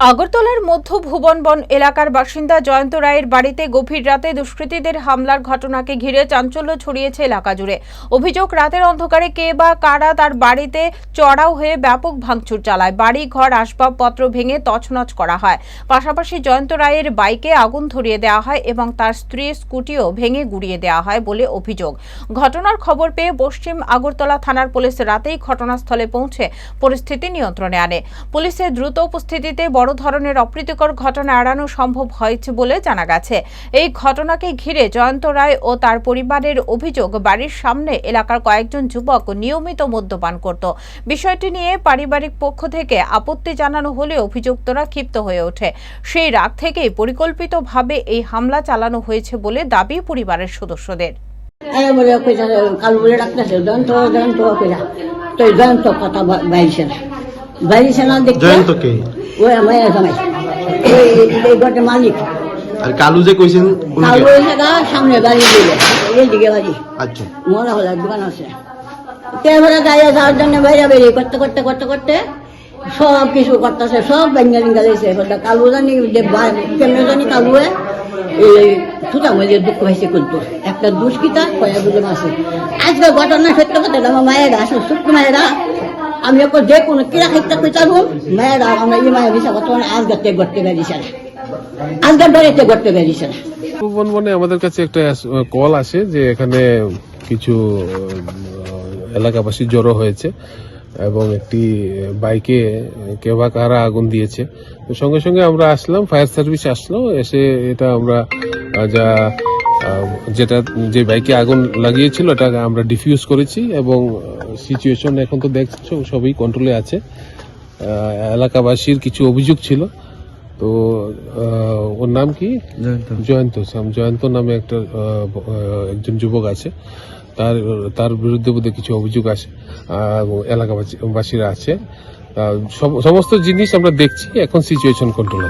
আগরতলার মধ্য ভুবনবন এলাকার বাসিন্দা জয়ন্ত রায়ের বাড়িতে গভীর রাতে দুষ্কৃতীদের হামলার ঘটনাকে ঘিরে চাঞ্চল্য ছড়িয়েছে এলাকা জুড়ে। অভিযোগ, রাতের অন্ধকারে কে বা কারা তার বাড়িতে চড়াও হয়ে ব্যাপক ভাঙচুর চালায়। বাড়ি, ঘর, আসবাবপত্র ভেঙে তছনছ করা হয়। পাশাপাশি জয়ন্ত রায়ের বাইকে আগুন ধরিয়ে দেওয়া হয় এবং তার স্ত্রীর স্কুটিও ভেঙে গুড়িয়ে দেওয়া হয় বলে অভিযোগ। ঘটনার খবর পেয়ে পশ্চিম আগরতলা থানার পুলিশ রাতেই ঘটনাস্থলে পৌঁছে পরিস্থিতি নিয়ন্ত্রণে আনে। পুলিশের দ্রুত উপস্থিতিতে বড় ধরনের অপ্রীতিকর ঘটনা এড়ানো সম্ভব হয়েছে বলে জানা গেছে। এই ঘটনাকে ঘিরে জয়ন্ত রায় ও তার পরিবারের অভিযোগ বাড়ির সামনে এলাকার কয়েকজন যুবক নিয়মিত মদ্যপান করত। বিষয়টি নিয়ে পারিবারিক পক্ষ থেকে আপত্তি জানানো হলে অভিযুক্তরা ক্ষিপ্ত হয়ে ওঠে। সেই রাগ থেকেই পরিকল্পিতভাবে এই হামলা চালানো হয়েছে বলে দাবি পরিবারের সদস্যদের। জয়ন্ত কে? ওই আমার জামাই। এই গোটে মালিক। আর কালু যে কইছেন কাল সামনে বাড়ি দিলে এই দিকে বাড়ি। আচ্ছা। হলো দোকান আছে। গায়ে যাওয়ার জন্য বাইরে বেরিয়ে করতে করতে করতে করতে সব কিছু করতেছে সব লিঙ্গা দিয়েছে। কালু জানি কেমনে জানি কালু এই সুতা মধ্যে দুঃখ হয়েছে কিন্তু। একটা দুষ্কৃতা কয়া বুঝে মাসে আজকে ঘটনা সত্য কথা আমার মায়েরা আসলে মায়েরা আমি এখন যে কোনো কিরা ক্ষেত্রে কই চালু মায়েরা আমরা এই মায়ের বিষয় বর্তমানে আজকে তে করতে বেরিয়েছে না। আজকে ডরেতে করতে বেরিয়েছে না। বনে আমাদের কাছে একটা কল আসে যে এখানে কিছু এলাকাবাসী জড়ো হয়েছে এবং একটি বাইকে কে বা কারা আগুন দিয়েছে। সঙ্গে সঙ্গে আমরা আসলাম, ফায়ার সার্ভিস আসলো, এসে এটা আমরা যা যেটা যে বাইকে আগুন লাগিয়েছিল এটা আমরা ডিফিউজ করেছি এবং সিচুয়েশন এখন তো দেখছ সবই কন্ট্রোলে আছে। এলাকাবাসীর কিছু অভিযোগ ছিল। তো ওর নাম কি? জয়ন্ত। জয়ন্ত নামে একটা একজন যুবক আছে। তার তার বিরুদ্ধে বোধহয় কিছু অভিযোগ আছে এলাকাবাসীরা আছে। সব- সমস্ত জিনিস আমরা দেখছি এখন সিচুয়েশন কন্ট্রোল আছে।